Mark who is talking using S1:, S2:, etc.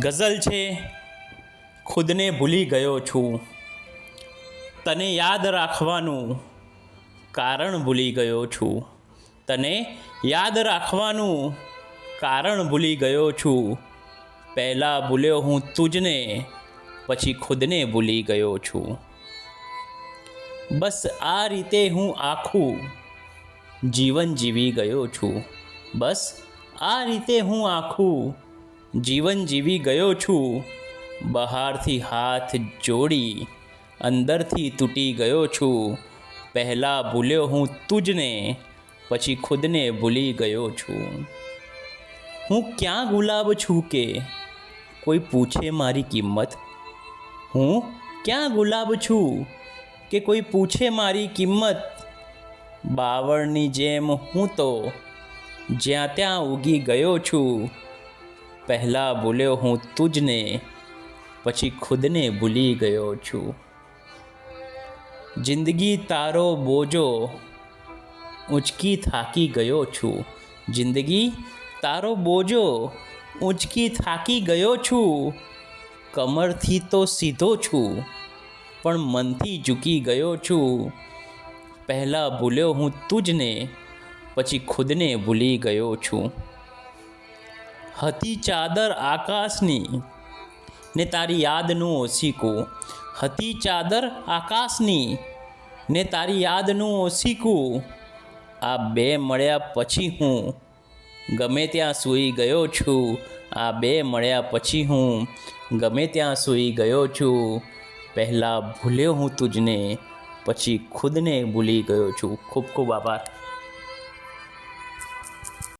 S1: ગઝલ છે, ખુદને ભૂલી ગયો છું. તને યાદ રાખવાનું કારણ ભૂલી ગયો છું. તને યાદ રાખવાનું કારણ ભૂલી ગયો છું. પહેલાં ભૂલ્યો હું તુજને, પછી ખુદને ભૂલી ગયો છું. બસ આ રીતે હું આખું જીવન જીવી ગયો છું. બસ આ રીતે હું આખું જીવન જીવી ગયો છું. બહારથી હાથ જોડી અંદરથી તૂટી ગયો છું. પહેલાં ભૂલ્યો હું તુજને, પછી ખુદને ભૂલી ગયો છું. હું ક્યાં ગુલાબ છું કે? કોઈ પૂછે મારી કિંમત? હું ક્યાં ગુલાબ છું કે કોઈ પૂછે મારી કિંમત? બાવળની જેમ હું તો જ્યાં ત્યાં ઉગી ગયો છું. પહેલાં ભૂલ્યો હું તુજને, પછી ખુદને ભૂલી ગયો છું. જિંદગી તારો બોજો, ઊંચકી થાકી ગયો છું. જિંદગી તારો બોજો, ઊંચકી થાકી ગયો છું. કમરથી તો સીધો છું, પણ મનથી ઝૂકી ગયો છું. પહેલાં ભૂલ્યો હું તુજને, પછી ખુદને ભૂલી ગયો છું. હતી ચાદર આકાશની, ને તારી યાદનું ઓસીકું હતી ચાદર આકાશની, ને તારી યાદનું ઓસીકું આ બે મળ્યા પછી હું ગમે ત્યાં સૂઈ ગયો છું. આ બે મળ્યા પછી હું ગમે ત્યાં સૂઈ ગયો છું. પહેલાં ભૂલ્યો હું તુજને, પછી ખુદને ભૂલી ગયો છું. ખૂબ ખૂબ આભાર.